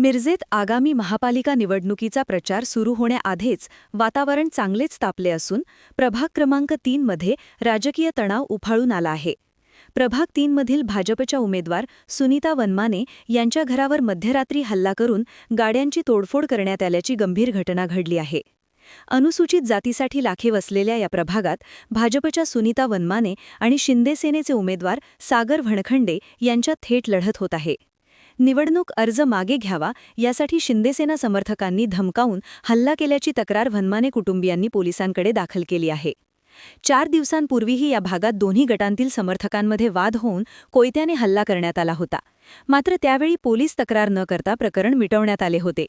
मिरजेत आगामी महापालिका निवडणुकीचा प्रचार सुरू होण्याआधीच वातावरण चांगलेच तापले असून प्रभाग क्रमांक तीनमध्ये राजकीय तणाव उफाळून आला आहे. प्रभाग तीनमधील भाजपच्या उमेदवार सुनीता वनमाने यांच्या घरावर मध्यरात्री हल्ला करून गाड्यांची तोडफोड करण्यात आल्याची गंभीर घटना घडली आहे. अनुसूचित जातीसाठी लाखीव असलेल्या या प्रभागात भाजपच्या सुनीता वनमाने आणि शिंदेसेनेचे उमेदवार सागर भणखंडे यांच्यात थेट लढत होत आहे. निवडणूक अर्ज मागे घ्यावा यासाठी शिंदेसेना समर्थकांनी धमकावून हल्ला केल्याची तक्रार वनमाने कुटुंबियांनी पोलिसांकडे दाखल केली आहे. चार दिवसांपूर्वीही या भागात दोन्ही गटांतील समर्थकांमध्ये वाद होऊन कोयत्याने हल्ला करण्यात आला होता. मात्र त्यावेळी पोलीस तक्रार न करता प्रकरण मिटवण्यात आले होते.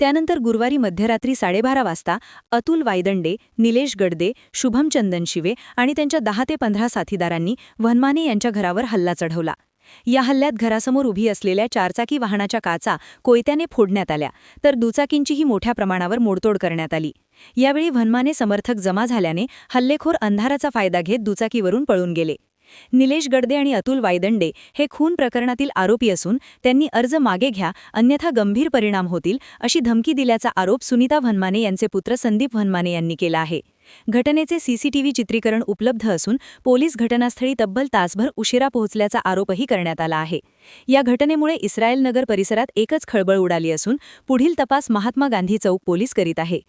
त्यानंतर गुरुवारी मध्यरात्री साडेबारा वाजता अतुल वायदंडे निलेश गडदे शुभम चंदनशिवे आणि त्यांच्या दहा ते पंधरा साथीदारांनी वनमाने यांच्या घरावर हल्ला चढवला. या हल्ल्यात घरासमोर उभी असलेल्या चारचाकी वाहनाच्या काचा कोयत्याने फोडण्यात आल्या तर दुचाकींचीही मोठ्या प्रमाणावर मोडतोड करण्यात आली. यावेळी वनमाने समर्थक जमा झाल्याने हल्लेखोर अंधाराचा फायदा घेत दुचाकीवरून पळून गेले. निलेश गडदे आणि अतुल वायदंडे हे खून प्रकरणातील आरोपी असून त्यांनी अर्ज मागे घ्या अन्यथा गंभीर परिणाम होतील अशी धमकी दिल्याचा आरोप सुनीता वनमाने यांचे पुत्र संदीप वनमाने यांनी केला आहे. घटनेचे सीसीटीव्ही चित्रीकरण उपलब्ध असून पोलीस घटनास्थळी तब्बल तासभर उशिरा पोहोचल्याचा आरोपही करण्यात आला आहे. या घटनेमुळे इस्रायल नगर परिसरात एकच खळबळ उडाली असून पुढील तपास महात्मा गांधी चौक पोलीस करीत आहे.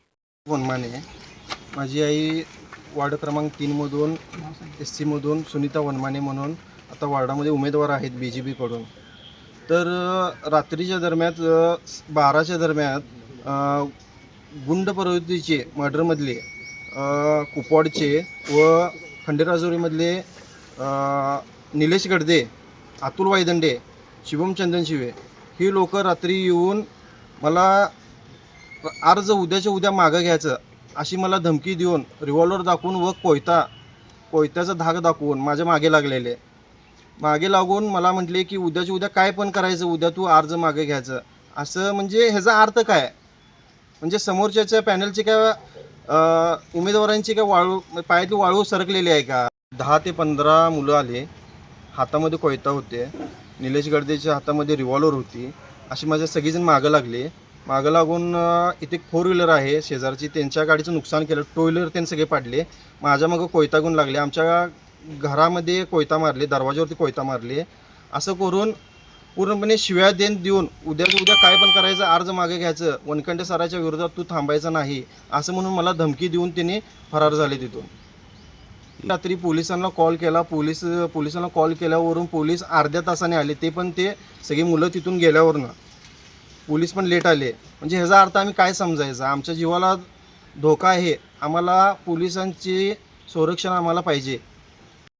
वनमाने माझी आई वार्ड क्रमांक तीनमधून एस सीमधून सुनीता वनमाने म्हणून आता वार्डामध्ये उमेदवार आहेत बी जे पीकडून तर रात्रीच्या दरम्यान बाराच्या दरम्यान गुंड प्रवृत्तीचे मर्डरमधले कुपवाडचे व खंडेराजुरीमधले निलेश गडदे अतुल वायदंडे शिवम चंदनशिवे ही लोक रात्री येऊन मला अर्ज उद्याच्या उद्या मागं घ्यायचं अशी मला धमकी देऊन रिव्हॉल्वर दाखवून व कोयता कोयत्याचा धाग दाखवून माझ्या मागे लागलेले. मागे लागून मला म्हटले की उद्याच्या उद्या काय पण करायचं उद्या तू अर्ज मागे घ्यायचं. असं म्हणजे ह्याचा अर्थ काय? म्हणजे समोरच्याच्या पॅनलचे काय उमेदवारांची काय वाळू पायातली वाळू सरकलेली आहे का? दहा ते पंधरा मुलं आले हातामध्ये कोयता होते निलेश गर्देच्या हातामध्ये रिव्हॉल्वर होती. अशी माझ्या सगळीजण मागं लागले. मागं लागून इथे फोर व्हीलर आहे. शेजारची त्यांच्या गाडीचं नुकसान केलं. टू व्हीलर त्यांनी सगळे पाडले. माझ्या मागं कोयता गुण लागले. आमच्या घरामध्ये कोयता मारले दरवाजावरती कोयता मारले. असं करून पूर्णपणे शिव्या देण देऊन उद्या उद्या काय पण करायचं अर्ज मागे घ्यायचं वनखंडे सराच्या विरोधात तू थांबायचं नाही असं म्हणून मला धमकी देऊन त्यांनी फरार झाले तिथून. रात्री पोलिसांना कॉल केला पोलीस पोलिसांना कॉल केल्यावरून पोलीस अर्ध्या तासाने आले ते पण ते सगळी मुलं तिथून गेल्यावरनं. पोलीस पण लेट आले. म्हणजे ह्याचा अर्थ आम्ही काय समजायचं? आमच्या जीवाला धोका आहे. आम्हाला पोलिसांची संरक्षण आम्हाला पाहिजे.